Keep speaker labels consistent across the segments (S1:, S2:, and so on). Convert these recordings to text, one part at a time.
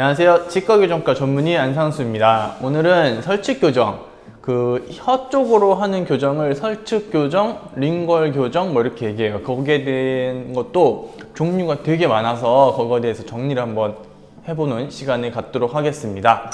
S1: 안녕하세요. 치과교정과 전문의 안상수입니다. 오늘은 설치교정, 그 혀 쪽으로 하는 교정을 설치교정, 링걸 교정 뭐 이렇게 얘기해요. 거기에 대한 것도 종류가 되게 많아서 그거에 대해서 정리를 한번 해보는 시간을 갖도록 하겠습니다.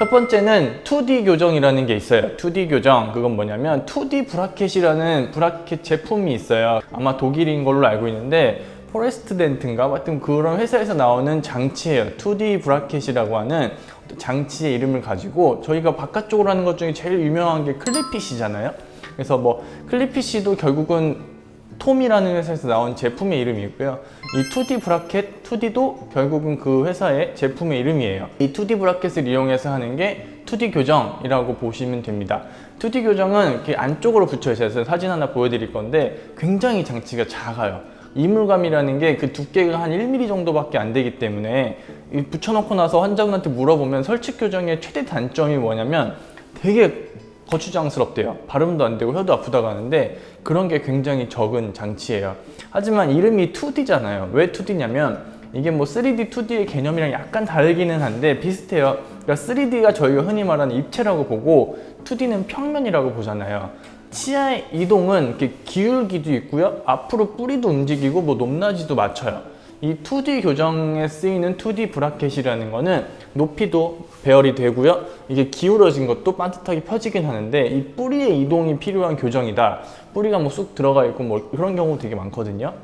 S1: 첫 번째는 2D 교정이라는 게 있어요. 2D 교정. 그건 뭐냐면 2D 브라켓이라는 브라켓 제품이 있어요. 아마 독일인 걸로 알고 있는데 포레스트 덴트인가? 하여튼 그런 회사에서 나오는 장치예요. 2D 브라켓이라고 하는 장치의 이름을 가지고 저희가 바깥쪽으로 하는 것 중에 제일 유명한 게 클리핏이잖아요. 그래서 뭐 클리핏이도 결국은 톰이라는 회사에서 나온 제품의 이름이 있고요. 이 2D 브라켓, 2D도 결국은 그 회사의 제품의 이름이에요. 이 2D 브라켓을 이용해서 하는 게 2D 교정이라고 보시면 됩니다. 2D 교정은 이렇게 안쪽으로 붙여 있어요. 그래서 사진 하나 보여드릴 건데 굉장히 장치가 작아요. 이물감이라는 게 그 두께가 한 1mm 정도밖에 안 되기 때문에 이 붙여놓고 나서 환자분한테 물어보면 설치 교정의 최대 단점이 뭐냐면 되게 거추장스럽대요. 발음도 안 되고 혀도 아프다고 하는데 그런 게 굉장히 적은 장치예요. 하지만 이름이 2D잖아요. 왜 2D냐면 이게 뭐 3D, 2D의 개념이랑 약간 다르기는 한데 비슷해요. 그러니까 3D가 저희가 흔히 말하는 입체라고 보고 2D는 평면이라고 보잖아요. 치아의 이동은 이렇게 기울기도 있고요. 앞으로 뿌리도 움직이고 뭐 높낮이도 맞춰요. 이 2D 교정에 쓰이는 2D 브라켓이라는 거는 높이도 배열이 되고요. 이게 기울어진 것도 반듯하게 펴지긴 하는데 이 뿌리의 이동이 필요한 교정이다. 뿌리가 뭐 쑥 들어가 있고 뭐 그런 경우 되게 많거든요.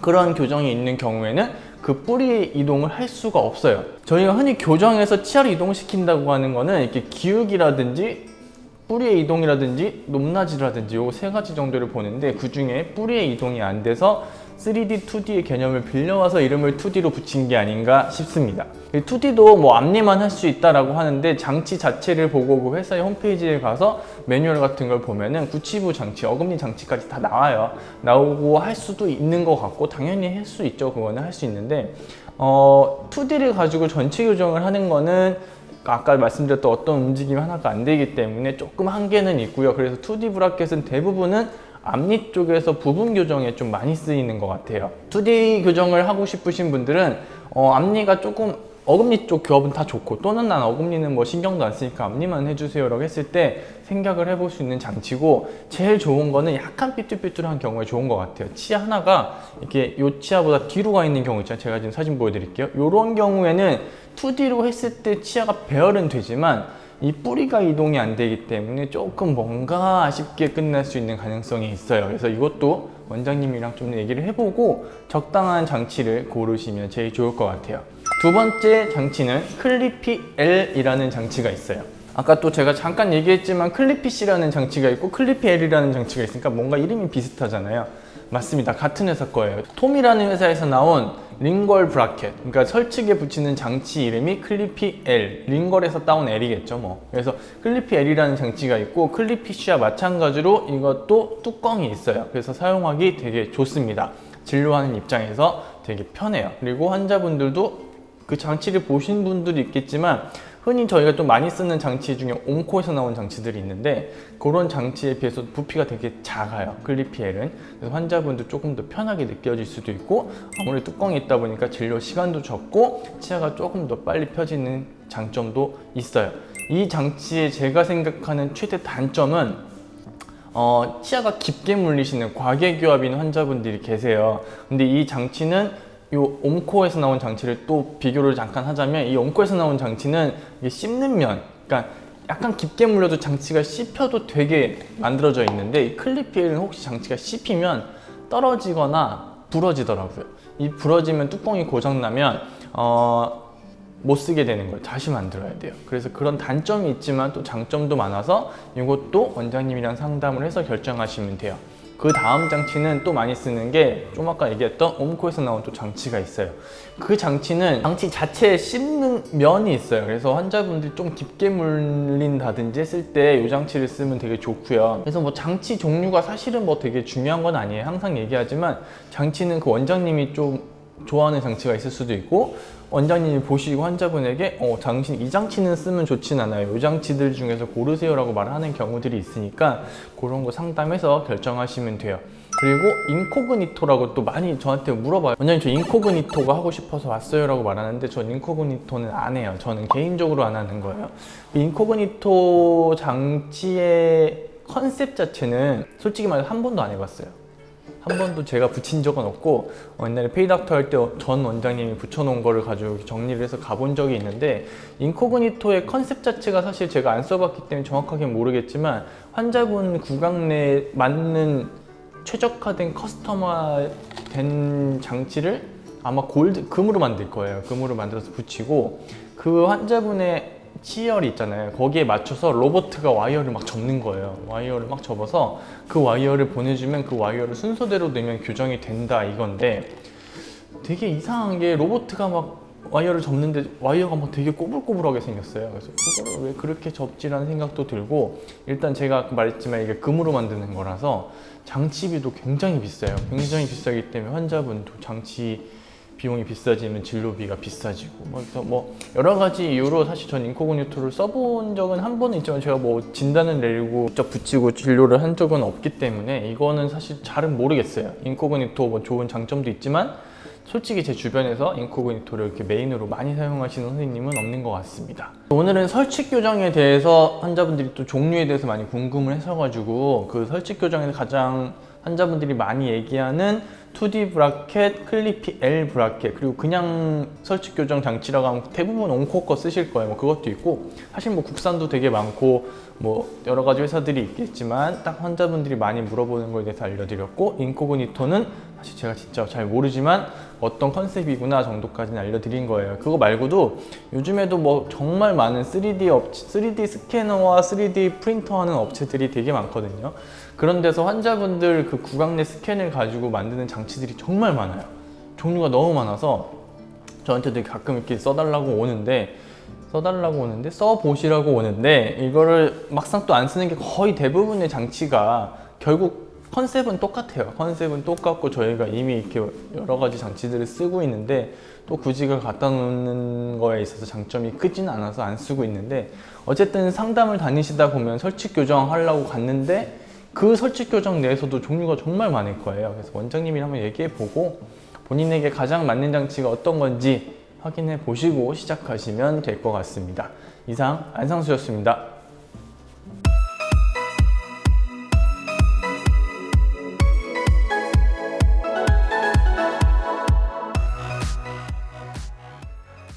S1: 그런 교정이 있는 경우에는 그 뿌리 이동을 할 수가 없어요. 저희가 흔히 교정에서 치아를 이동시킨다고 하는 거는 이렇게 기울기라든지 뿌리의 이동이라든지 높낮이라든지 요거 세 가지 정도를 보는데 그 중에 뿌리의 이동이 안 돼서 3D, 2D의 개념을 빌려와서 이름을 2D로 붙인 게 아닌가 싶습니다. 2D도 뭐 앞니만 할 수 있다라고 하는데 장치 자체를 보고 그 회사의 홈페이지에 가서 매뉴얼 같은 걸 보면은 구치부 장치, 어금니 장치까지 다 나와요. 나오고 할 수도 있는 것 같고 당연히 할 수 있죠. 그거는 할 수 있는데 어, 2D를 가지고 전체 교정을 하는 거는 아까 말씀드렸던 어떤 움직임 하나가 안 되기 때문에 조금 한계는 있고요. 그래서 2D 브라켓은 대부분은 앞니 쪽에서 부분 교정에 좀 많이 쓰이는 것 같아요. 2D 교정을 하고 싶으신 분들은 어, 앞니가 조금 어금니 쪽 교합은 다 좋고 또는 난 어금니는 뭐 신경도 안 쓰니까 앞니만 해주세요 라고 했을 때 생각을 해볼 수 있는 장치고 제일 좋은 거는 약간 삐뚤삐뚤한 경우에 좋은 것 같아요. 치아 하나가 이렇게 요 치아보다 뒤로 가 있는 경우 있잖아요. 제가 지금 사진 보여드릴게요. 이런 경우에는 2D로 했을 때 치아가 배열은 되지만 이 뿌리가 이동이 안 되기 때문에 조금 뭔가 아쉽게 끝날 수 있는 가능성이 있어요. 그래서 이것도 원장님이랑 좀 얘기를 해보고 적당한 장치를 고르시면 제일 좋을 것 같아요. 두 번째 장치는 클리피 L이라는 장치가 있어요. 아까 또 제가 잠깐 얘기했지만 클리피C라는 장치가 있고 클리피 L이라는 장치가 있으니까 뭔가 이름이 비슷하잖아요. 맞습니다. 같은 회사 거예요. 톰이라는 회사에서 나온 링걸 브라켓. 그러니까 설치기에 붙이는 장치 이름이 클리피 L. 링걸에서 따온 L이겠죠, 뭐. 그래서 클리피 L이라는 장치가 있고 클리피 C와 마찬가지로 이것도 뚜껑이 있어요. 그래서 사용하기 되게 좋습니다. 진료하는 입장에서 되게 편해요. 그리고 환자분들도 그 장치를 보신 분들도 있겠지만 흔히 저희가 좀 많이 쓰는 장치 중에 옴코에서 나온 장치들이 있는데 그런 장치에 비해서 부피가 되게 작아요. 클리피엘은. 그래서 환자분도 조금 더 편하게 느껴질 수도 있고 아무래도 뚜껑이 있다 보니까 진료 시간도 적고 치아가 조금 더 빨리 펴지는 장점도 있어요. 이 장치의 제가 생각하는 최대 단점은 어, 치아가 깊게 물리시는 과계교합인 환자분들이 계세요. 근데 이 장치는 이 옴코에서 나온 장치를 또 비교를 잠깐 하자면 이 옴코에서 나온 장치는 이게 씹는 면, 그러니까 약간 깊게 물려도 장치가 씹혀도 되게 만들어져 있는데 이 클리피엘은 혹시 장치가 씹히면 떨어지거나 부러지더라고요. 이 부러지면 뚜껑이 고장나면 어, 못 쓰게 되는 거예요. 다시 만들어야 돼요. 그래서 그런 단점이 있지만 또 장점도 많아서 이것도 원장님이랑 상담을 해서 결정하시면 돼요. 그 다음 장치는 또 많이 쓰는 게 좀 아까 얘기했던 옴코에서 나온 또 장치가 있어요. 그 장치는 장치 자체에 씹는 면이 있어요. 그래서 환자분들이 좀 깊게 물린다든지 했을 때 이 장치를 쓰면 되게 좋고요. 그래서 뭐 장치 종류가 사실은 뭐 되게 중요한 건 아니에요. 항상 얘기하지만 장치는 그 원장님이 좀 좋아하는 장치가 있을 수도 있고 원장님이 보시고 환자분에게 어, 당신 이 장치는 쓰면 좋진 않아요. 이 장치들 중에서 고르세요라고 말하는 경우들이 있으니까 그런 거 상담해서 결정하시면 돼요. 그리고 인코그니토라고 또 많이 저한테 물어봐요. 원장님 저 인코그니토가 하고 싶어서 왔어요라고 말하는데 전 인코그니토는 안 해요. 저는 개인적으로 안 하는 거예요. 이 인코그니토 장치의 컨셉 자체는 솔직히 말해서 한 번도 안 해봤어요. 한 번도 제가 붙인 적은 없고 어, 옛날에 페이닥터 할 때 전 원장님이 붙여놓은 거를 가지고 정리를 해서 가본 적이 있는데 인코그니토의 컨셉 자체가 사실 제가 안 써봤기 때문에 정확하게 모르겠지만 환자분 구강 내에 맞는 최적화된 커스터마된 장치를 아마 골드 금으로 만들 거예요. 금으로 만들어서 붙이고 그 환자분의 치열이 있잖아요. 거기에 맞춰서 로보트가 와이어를 막 접는 거예요. 와이어를 막 접어서 그 와이어를 보내주면 그 와이어를 순서대로 넣으면 교정이 된다 이건데 되게 이상한 게 로보트가 막 와이어를 접는데 와이어가 막 되게 꼬불꼬불하게 생겼어요. 그래서 그거를 왜 그렇게 접지라는 생각도 들고 일단 제가 말했지만 이게 금으로 만드는 거라서 장치비도 굉장히 비싸요. 굉장히 비싸기 때문에 환자분도 장치 비용이 비싸지면 진료비가 비싸지고 뭐, 그래서 뭐 여러 가지 이유로 사실 전 인코그니토를 써본 적은 한 번은 있지만 제가 뭐 진단을 내리고 직접 붙이고 진료를 한 적은 없기 때문에 이거는 사실 잘은 모르겠어요. 인코그니토 뭐 좋은 장점도 있지만 솔직히 제 주변에서 인코그니토를 이렇게 메인으로 많이 사용하시는 선생님은 없는 것 같습니다. 오늘은 설치 교정에 대해서 환자분들이 또 종류에 대해서 많이 궁금을 하셔가지고 그 설치 교정에서 가장 환자분들이 많이 얘기하는 2D 브라켓, 클리피 L 브라켓 그리고 그냥 설치 교정 장치라고 하면 대부분 온코 거 쓰실 거예요. 뭐 그것도 있고 사실 뭐 국산도 되게 많고 뭐 여러 가지 회사들이 있겠지만 딱 환자분들이 많이 물어보는 거에 대해서 알려드렸고 인코그니토는 사실 제가 진짜 잘 모르지만 어떤 컨셉이구나 정도까지는 알려드린 거예요. 그거 말고도 요즘에도 뭐 정말 많은 3D 업체, 3D 스캐너와 3D 프린터 하는 업체들이 되게 많거든요. 그런 데서 환자분들 그 구강 내 스캔을 가지고 만드는 장 치들이 정말 많아요. 종류가 너무 많아서 저한테도 가끔 이렇게 써달라고 오는데 써달라고 오는데 써보시라고 오는데 이거를 막상 또 안 쓰는 게 거의 대부분의 장치가 결국 컨셉은 똑같아요. 컨셉은 똑같고 저희가 이미 이렇게 여러 가지 장치들을 쓰고 있는데 또 굳이 그걸 갖다 놓는 거에 있어서 장점이 크지는 않아서 안 쓰고 있는데 어쨌든 상담을 다니시다 보면 설치 교정 하려고 갔는데 그 설치 교정 내에서도 종류가 정말 많을 거예요. 그래서 원장님이 한번 얘기해 보고 본인에게 가장 맞는 장치가 어떤 건지 확인해 보시고 시작하시면 될 것 같습니다. 이상 안상수였습니다.